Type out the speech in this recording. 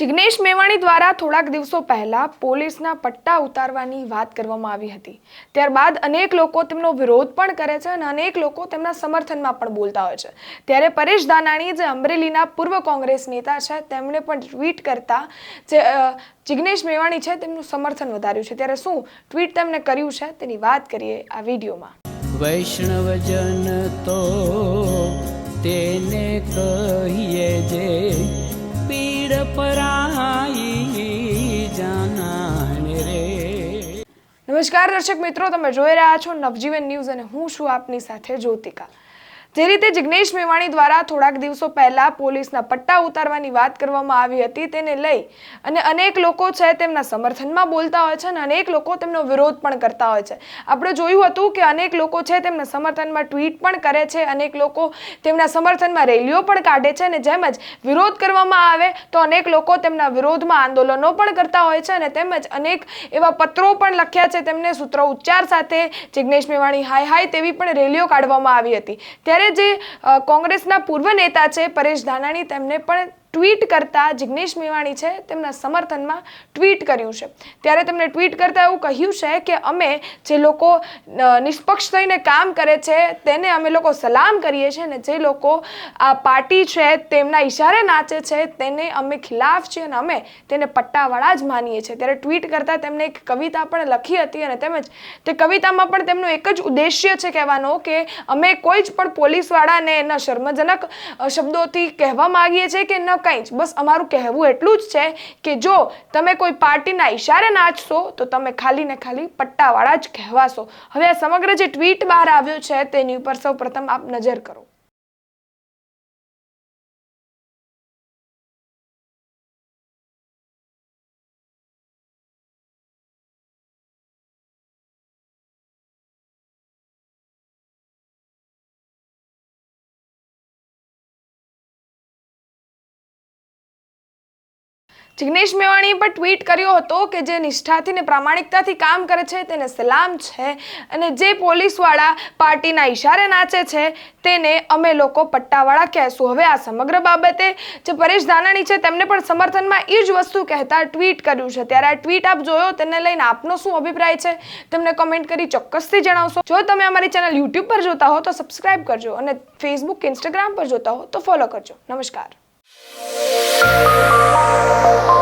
જિગ્નેશ મેવાણી દ્વારા થોડાક દિવસો પહેલા પોલીસના પટ્ટા ઉતારવાની વાત કરવામાં આવી હતી. ત્યારબાદ અનેક લોકો તેમનો વિરોધ પણ કરે છે અને અનેક લોકો તેમના સમર્થનમાં પણ બોલતા હોય છે. ત્યારે પરેશ દાનાણી જે અમરેલીના પૂર્વ કોંગ્રેસ નેતા છે, તેમણે પણ ટ્વીટ કરતા જે જિગ્નેશ મેવાણી છે તેમનું સમર્થન વધાર્યું છે. ત્યારે શું ટ્વીટ તેમણે કર્યું છે તેની વાત કરીએ આ વિડીયોમાં. વૈષ્ણવજન તો તેને કહીએ પીડ પરાઈ જાનાને રે. નમસ્કાર દર્શક મિત્રો, તમે જોઈ રહ્યા છો નવજીવન ન્યૂઝ અને હું છું આપની સાથે જ્યોતિકા. જે રીતે જિગ્નેશ મેવાણી દ્વારા થોડાક દિવસો પહેલા પોલીસના પટ્ટા ઉતારવાની વાત કરવામાં આવી હતી તેને લઈ અને અનેક લોકો છે તેમના સમર્થનમાં બોલતા હોય છે અને અનેક લોકો તેમનો વિરોધ પણ કરતા હોય છે. આપણે જોયું હતું કે અનેક લોકો છે તેમના સમર્થનમાં ટ્વીટ પણ કરે છે, અનેક લોકો તેમના સમર્થનમાં રેલીઓ પણ કાઢે છે અને જેમ જ વિરોધ કરવામાં આવે તો અનેક લોકો તેમના વિરોધમાં આંદોલનો પણ કરતા હોય છે અને તેમજ અનેક એવા પત્રો પણ લખ્યા છે. તેમને સૂત્રો ઉચ્ચાર સાથે જિગ્નેશ મેવાણી હાય હાય તેવી પણ રેલીઓ કાઢવામાં આવી હતી. ત્યારે જે કોંગ્રેસના પૂર્વ નેતા છે પરેશ ધાનાણી તેમને પણ ટ્વીટ કરતા જિગ્નેશ મેવાણી છે, તેમના સમર્થનમાં ટ્વીટ કર્યું છે. ત્યારે તેમણે ટ્વીટ કરતા એવું કહ્યું છે કે અમે જે લોકો નિષ્પક્ષ થઈને કામ કરે છે, તેને અમે લોકો સલામ કરીએ છીએ અને જે લોકો આ પાર્ટી છે, તેમના ઇશારે નાચે છે, તેને અમે ખિલાફ છીએ અને અમે તેને પટ્ટાવાળા જ માનીએ છીએ. ત્યારે ટ્વીટ કરતા તેમણે એક કવિતા પણ લખી હતી અને તેમજ તે કવિતામાં પણ તેમનો એક જ ઉદ્દેશ્ય છે કહેવાનો કે અમે કોઈ જ પણ પોલીસવાળાને એના શર્મજનક શબ્દોથી કહેવા માગીએ છીએ કે ન કંઈ જ. બસ અમારું કહેવું એટલું જ છે કે જો તમે કોઈ પાર્ટીના ઇશારે નાચશો, તો તમે ખાલી ને ખાલી પટ્ટાવાળા જ કહેવાશો. હવે આ સમગ્ર જે ટ્વીટ બહાર આવ્યો છે, તેની ઉપર સૌ પ્રથમ આપ નજર કરો. જિગ્નેશ મેવાણીએ પણ ટ્વીટ કર્યો હતો કે જે નિષ્ઠાથી ને પ્રામાણિકતાથી કામ કરે છે, તેને સલામ છે અને જે પોલીસવાળા પાર્ટીના ઈશારે નાચે છે, તેને અમે લોકો પટ્ટાવાળા કહેશું. હવે આ સમગ્ર બાબતે જે પરેશ ધાનાણી છે, તેમને પણ સમર્થનમાં એ જ વસ્તુ કહેતા ટ્વીટ કર્યું છે. ત્યારે આ ટ્વીટ આપ જોયો, તેને લઈને આપનો શું અભિપ્રાય છે, તેમને કમેન્ટ કરી ચોક્કસથી જણાવશો. જો તમે અમારી ચેનલ યુટ્યુબ પર જોતા હો, તો સબસ્ક્રાઇબ કરજો અને ફેસબુક ઇન્સ્ટાગ્રામ પર જોતા હો, તો ફોલો કરજો. નમસ્કાર. Música